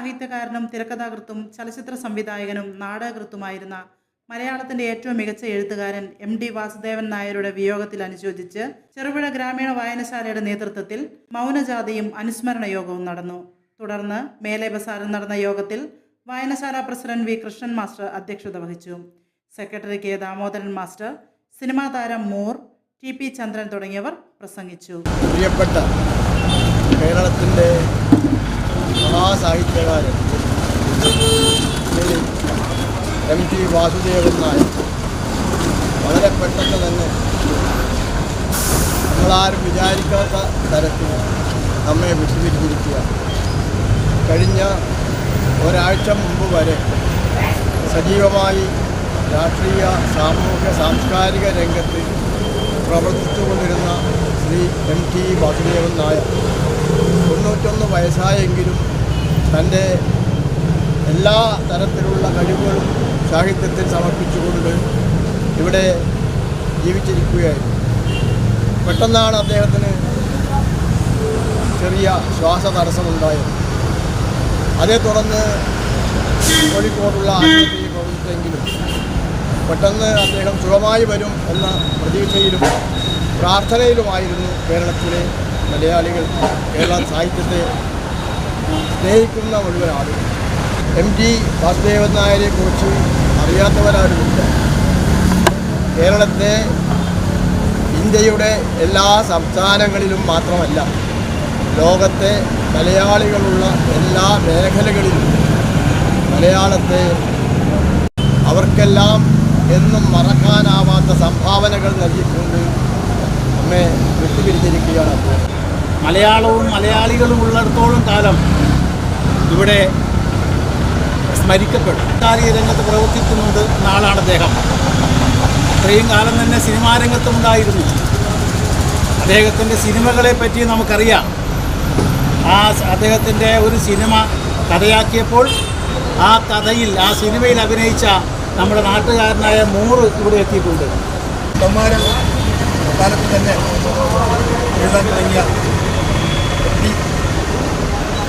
സാഹിത്യകാരനും തിരക്കഥാകൃത്തും ചലച്ചിത്ര സംവിധായകനും നാടകകൃത്തുമായിരുന്ന മലയാളത്തിന്റെ ഏറ്റവും മികച്ച എഴുത്തുകാരൻ എം ഡി വാസുദേവൻ നായരുടെ വിയോഗത്തിൽ അനുശോചിച്ച് ചെറുപുഴ ഗ്രാമീണ വായനശാലയുടെ നേതൃത്വത്തിൽ മൗനജാതിയും അനുസ്മരണ യോഗവും നടന്നു. തുടർന്ന് മേലെ ബസാറിൽ നടന്ന യോഗത്തിൽ വായനശാല പ്രസിഡന്റ് വി. കൃഷ്ണൻ മാസ്റ്റർ അധ്യക്ഷത വഹിച്ചു. Secretary K. Damodaran master cinema താരം മോർ ടി. പി. ചന്ദ്രൻ തുടങ്ങിയവർ പ്രസംഗിച്ചു. പ്രിയപ്പെട്ട കേരളത്തിന്റെ മഹാസാഹിത്യകാരൻ എം ടി വാസുദേവൻ നായർ. വളരെ പെട്ടെന്ന് തന്നെ നമ്മളാരും വിചാരിക്കാത്ത തരത്തിൽ നമ്മെ വിട്ടുപിരിഞ്ഞിരിക്കുക കഴിഞ്ഞ ഒരാഴ്ച മുമ്പ് വരെ സജീവമായി രാഷ്ട്രീയ സാമൂഹ്യ സാംസ്കാരിക രംഗത്ത് പ്രവർത്തിച്ചുകൊണ്ടിരുന്ന ശ്രീ എം ടി വാസുദേവൻ നായർ. തൊണ്ണൂറ്റൊന്ന് വയസ്സായെങ്കിലും തന്റെ എല്ലാ തരത്തിലുള്ള കഴിവുകളും സാഹിത്യത്തിൽ സമർപ്പിച്ചുകൊണ്ട് ഇവിടെ ജീവിച്ചിരിക്കുകയായിരുന്നു. പെട്ടെന്നാണ് അദ്ദേഹത്തിന് ചെറിയ ശ്വാസ തടസ്സമുണ്ടായത്. അതേ തുടർന്ന് കോഴിക്കോടുള്ള ആശുപത്രി പ്രവർത്തിച്ചെങ്കിലും പെട്ടെന്ന് അദ്ദേഹം സുഖമായി വരും എന്ന പ്രതീക്ഷയിലും പ്രാർത്ഥനയിലുമായിരുന്നു കേരളത്തിലെ മലയാളികൾ കേരള സാഹിത്യത്തെ സ്നേഹിക്കുന്ന മുഴുവൻ ആളുകൾ എം ടി വാസുദേവൻ നായരെ കുറിച്ച് അറിയാത്തവരാരുമില്ല. കേരളത്തെ ഇന്ത്യയുടെ എല്ലാ സംസ്ഥാനങ്ങളിലും മാത്രമല്ല ലോകത്തെ മലയാളികളുള്ള എല്ലാ മേഖലകളിലും മലയാളത്തെ അവർക്കെല്ലാം എന്നും മറക്കാനാവാത്ത സംഭാവനകൾ നൽകിക്കൊണ്ട് നമ്മെ വിട്ടുപിരിഞ്ഞിരിക്കുകയാണ് അപ്പോൾ മലയാളവും മലയാളികളും ഉള്ളിടത്തോളം കാലം ഇവിടെ സ്മരിക്കപ്പെടും. കാലിക രംഗത്ത് പ്രവർത്തിക്കുന്നത് നാളാണ് അദ്ദേഹം. ഇത്രയും കാലം തന്നെ സിനിമാ രംഗത്തുണ്ടായിരുന്നു അദ്ദേഹത്തിന്റെ സിനിമകളെ പറ്റി നമുക്കറിയാം. ആ അദ്ദേഹത്തിന്റെ ഒരു സിനിമ കഥയാക്കിയപ്പോൾ ആ കഥയിൽ ആ സിനിമയിൽ അഭിനയിച്ച നമ്മുടെ നാട്ടുകാരനായ മൂറ് ഇവിടെ എത്തിയിട്ടുണ്ട്. കാലത്ത് തന്നെ എഴുതാൻ തുടങ്ങിയ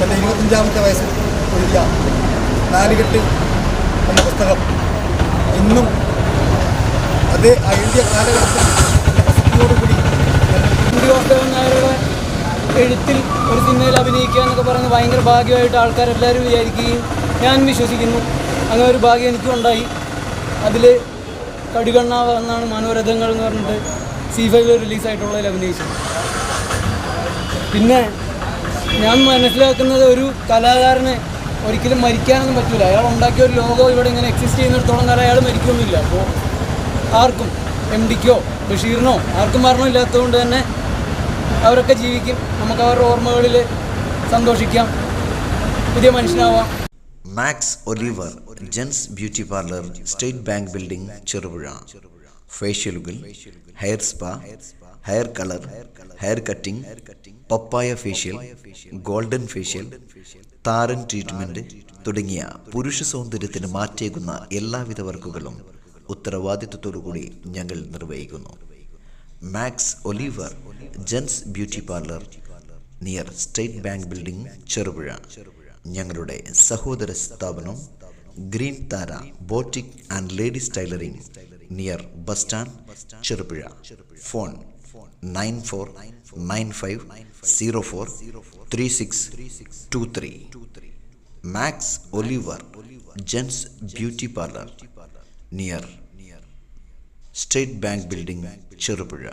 തന്റെ ഇരുപത്തഞ്ചാമത്തെ വയസ്സിൽ എഴുതിയ നാലുകെട്ട് എന്ന പുസ്തകം ഇന്നും അതേ എഴുതിയ കാലഘട്ടത്തിൽ എഴുത്തിൽ ഒരു സിനിമയിൽ അഭിനയിക്കുക എന്നൊക്കെ പറയുന്നത് ഭയങ്കര ഭാഗ്യമായിട്ട് ആൾക്കാരെല്ലാവരും വിചാരിക്കുകയും ഞാൻ വിശ്വസിക്കുന്നു. അങ്ങനെ ഒരു ഭാഗ്യം എനിക്കും ഉണ്ടായി. അതിൽ കടുകണ്ണാവ് എന്നാണ് മനോരഥങ്ങൾ എന്ന് പറഞ്ഞിട്ട് സി ഫൈവിൽ റിലീസായിട്ടുള്ളതിൽ അഭിനയിച്ചത് പിന്നെ ഞാൻ മനസ്സിലാക്കുന്നത് ഒരു കലാകാരന് ഒരിക്കലും മരിക്കാനൊന്നും പറ്റില്ല അയാൾ ഉണ്ടാക്കിയ ഒരു ലോകം ഇവിടെ ഇങ്ങനെ എക്സിസ്റ്റ് ചെയ്യുന്നിടത്തോളം കാലം അയാൾ മരിക്കൊന്നുമില്ല അപ്പോൾ ആർക്കും എം ഡിക്കോ ബഷീറിനോ ആർക്കും മരണമില്ലാത്തതുകൊണ്ട് തന്നെ അവരൊക്കെ ജീവിക്കും. നമുക്ക് അവരുടെ ഓർമ്മകളിൽ സന്തോഷിക്കാം. പുതിയ മനുഷ്യനാവാം. Max Oliver gents beauty parlour state bank building Cherupuzha. ഫേഷ്യലുകൾ hair spa hair colour hair cutting papaya facial golden facial താരൻ ട്രീറ്റ്മെന്റ് തുടങ്ങിയ പുരുഷ സൗന്ദര്യത്തിന് മാറ്റേകുന്ന എല്ലാവിധ വർക്കുകളും ഉത്തരവാദിത്വത്തോടുകൂടി ഞങ്ങൾ നിർവഹിക്കുന്നു. Max Oliver gents beauty parlour near state bank building Cherupuzha. ഞങ്ങളുടെ സഹോദര സ്ഥാപനം green Thara boutique and ladies tailoring near bus stand Cherupuzha. Phone nine four nine five zero four three six two three Max Oliver gents beauty parlour near state bank building Cherupuzha